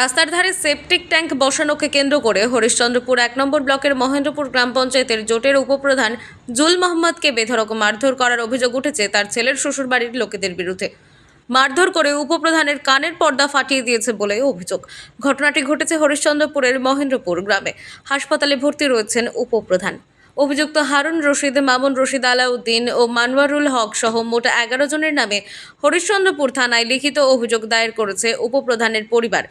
রাস্তার ধারে septic tank বসানোকে কেন্দ্র করে হরিশ্চন্দ্রপুর এক নম্বর ব্লকের মহেন্দ্রপুর গ্রাম পঞ্চায়েতের জোটের উপপ্রধান জুল মোহাম্মদকে বেধড়ক মারধর করার অভিযোগ উঠেছে তার ছেলের শ্বশুরবাড়ির লোকেদের বিরুদ্ধে। মারধর করে উপপ্রধানের কানের পর্দা ফাটিয়ে দিয়েছে বলে অভিযোগ। ঘটনাটি ঘটেছে হরিশ্চন্দ্রপুরের মহেন্দ্রপুর গ্রামে। হাসপাতালে ভর্তি রয়েছেন উপপ্রধান। অভিযুক্ত হারুন রশিদ, মামুন রশিদ আলাউদ্দিন ও মানওয়ারুল হক সহ মোট এগারো জনের নামে হরিশ্চন্দ্রপুর থানায় লিখিত অভিযোগ দায়ের করেছে উপপ্রধানের পরিবার।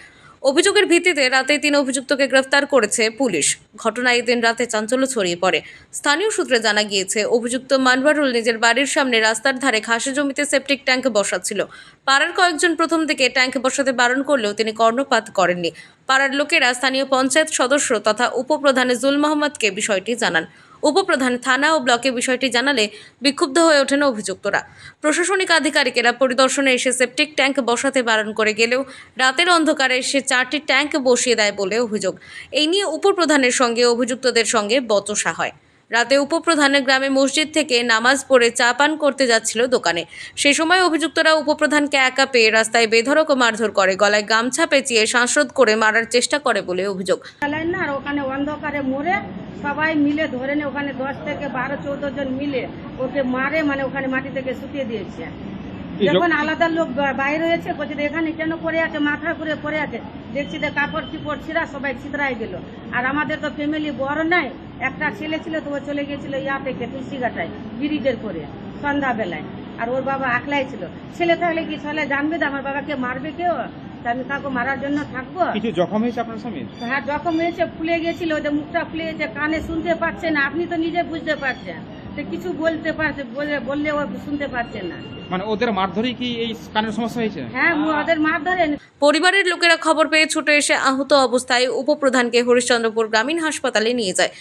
অভিযোগের ভিত্তিতে রাতে তিন অভিযুক্তকে গ্রেফতার করেছে পুলিশ। ঘটনায় এদিন রাতে চাঞ্চল্য ছড়িয়ে পড়ে। স্থানীয় সূত্রে জানা গিয়েছে, অভিযুক্ত মানওয়ারুল নিজের বাড়ির সামনে রাস্তার ধারে ঘাসে জমিতে সেপটিক ট্যাঙ্ক বসাচ্ছিল। পাড়ার কয়েকজন প্রথম থেকে ট্যাঙ্ক বসাতে বারণ করলেও তিনি কর্ণপাত করেননি। পাড়ার লোকেরা স্থানীয় পঞ্চায়েত সদস্য তথা উপপ্রধান জুল মোহাম্মদকে বিষয়টি জানান। উপপ্রধান থানা ও ব্লকে বিষয়টি জানালে বিক্ষুব্ধ হয়ে ওঠেন অভিযুক্তরা। প্রশাসনিক আধিকারিকেরা পরিদর্শনে এসে সেপটিক ট্যাঙ্ক বসাতে বারণ করে গেলেও রাতের অন্ধকারে এসে চারটি ট্যাঙ্ক বসিয়ে দেয় বলে অভিযোগ। এই নিয়ে উপপ্রধানের সঙ্গে অভিযুক্তদের সঙ্গে বচসা হয়। রাতে উপপ্রধানের গ্রামে মসজিদ থেকে নামাজ পড়ে চা পান করতে যাচ্ছিল দোকানে। সে সময় অভিযুক্তরা উপপ্রধানকে একা পেয়ে রাস্তায় বেধরক মারধর করে, গলায় গামছা পেঁচিয়ে শ্বাসরোধ করে মারার চেষ্টা করে বলে অভিযোগ। আর ওখানে অন্ধকারে মরে সবাই মিলে ধরে নে ওখানে দশ থেকে বারো, চৌদ্দ জন মিলে ওকে মারে মানে ওখানে মাটি থেকে শুকিয়ে দিয়েছে। যখন আলাদা লোক বাইরে হয়েছে বলছে এখানে কেন পড়ে আছে মাথা করে পড়ে আছে? দেখছি যে কাপড় চিপড় ছিঁড়া সবাই ছিতরাই দিল আর আমাদের তো ফ্যামিলি বড় নাই একটা ছেলে ছিল তো ও চলে গিয়েছিল ইয়া থেকে তুলসীঘাটায় ব্রিজের করে সন্ধ্যাবেলায়। আর ওর বাবা আকলাই ছিল। ছেলে থাকলে কি ছেলে জানবে যে আমার বাবাকে মারবে কেউ? আমি কাউকে মারার জন্য থাকব? কিছু জখম হয়েছে আপনার স্বামীর? হ্যাঁ জখম হয়েছে ফুলে গেছিল ওদের মুখটা ফুলে গেছে কানে শুনতে পাচ্ছে না আপনি তো নিজে বুঝতে পারছেন। তো কিছু বলতে পারছে বলে বললে ও শুনতে পারছে না। মানে ওদের কি এই কানের সমস্যা হয়েছে? হ্যাঁ ওদের পরিবারের লোকেরা খবর পেয়ে ছুটে এসে আহত অবস্থায় উপপ্রধানকে হরিশ্চন্দ্রপুর গ্রামীণ হাসপাতালে নিয়ে যায়।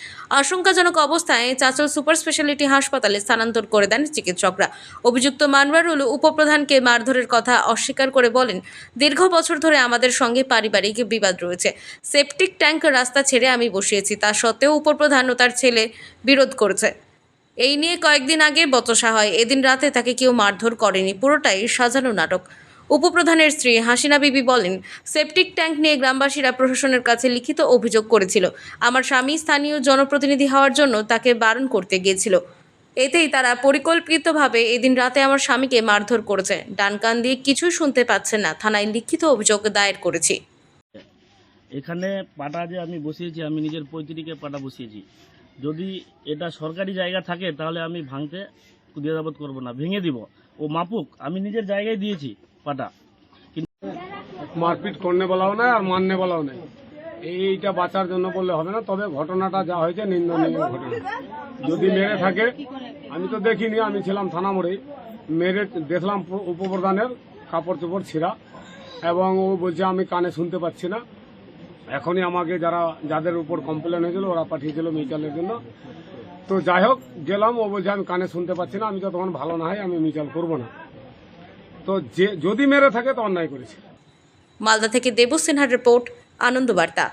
আশঙ্কাজনক অবস্থায় চাচল সুপার স্পেশালিটি হাসপাতালে স্থানান্তর করে দেন চিকিৎসকরা। অভিযুক্ত মানওয়ারুল উপপ্রধানকে মারধরের কথা অস্বীকার করে বলেন দীর্ঘ বছর ধরে আমাদের সঙ্গে পারিবারিক বিবাদ রয়েছে। সেপটিক ট্যাঙ্ক রাস্তা ছেড়ে আমি বসিয়েছি। তা সত্ত্বেও উপপ্রধান ও তার ছেলে বিরোধ করেছে। এই নিয়ে কয়েকদিন আগে বচসা হয়। এদিন রাতে তাকে কেউ মারধর করেনি। পুরোটাই সাজানো নাটক। উপপ্রধানের স্ত্রী হাসিনা বিবি বলেন, সেপটিক ট্যাঙ্ক নিয়ে গ্রামবাসীরা প্রশাসনের কাছে লিখিত অভিযোগ করেছিল। আমার স্বামী স্থানীয় জনপ্রতিনিধি হওয়ার জন্য তাকে বারণ করতে গিয়েছিল। এতেই তারা পরিকল্পিতভাবে এদিন রাতে আমার স্বামীকে মারধর করেছে। ডান কান দিয়ে কিছুই শুনতে পাচ্ছে না। থানায় লিখিত অভিযোগ দায়ের করেছি। এখানে পাটা যে আমি বসিয়েছি, আমি নিজের পৈতৃকে পাটা বসিয়েছি। যদি এটা সরকারি জায়গা থাকে, তাহলে আমি ভাঙতে দ্বিধাবোধ করব না। ভেঙে দিব। ও মাপুক, আমি নিজের জায়গায় দিয়েছি পাটা। মারপিট করনে বলাও নাই আর মাননে বলাও নাই। এইটা বাঁচার জন্য বললে হবে না, তবে ঘটনাটা যা হয়েছে নিন্দনীয় ঘটনা। যদি মেরে থাকে, আমি তো দেখিনি, আমি ছিলাম থানা মোড়ে মেরে দেখলাম উপপ্রধানের কাপড় চোপড় ছিঁড়া, এবং ও বলছে, আমি কানে শুনতে পাচ্ছি না। এখনই আমাকে যারা, যাদের উপর কমপ্লেন হয়েছিল, ওরা পাঠিয়েছিল মিচালের জন্য। তো যাই হোক, গেলাম ও বলছে আমি কানে শুনতে পাচ্ছি না, আমি যতক্ষণ ভালো না হয়, আমি মিচাল করব না। তো যে, যদি মেরে থাকে, তো অন্যায় করেছে। মালদা থেকে দেবু সিনহার রিপোর্ট আনন্দবার্তা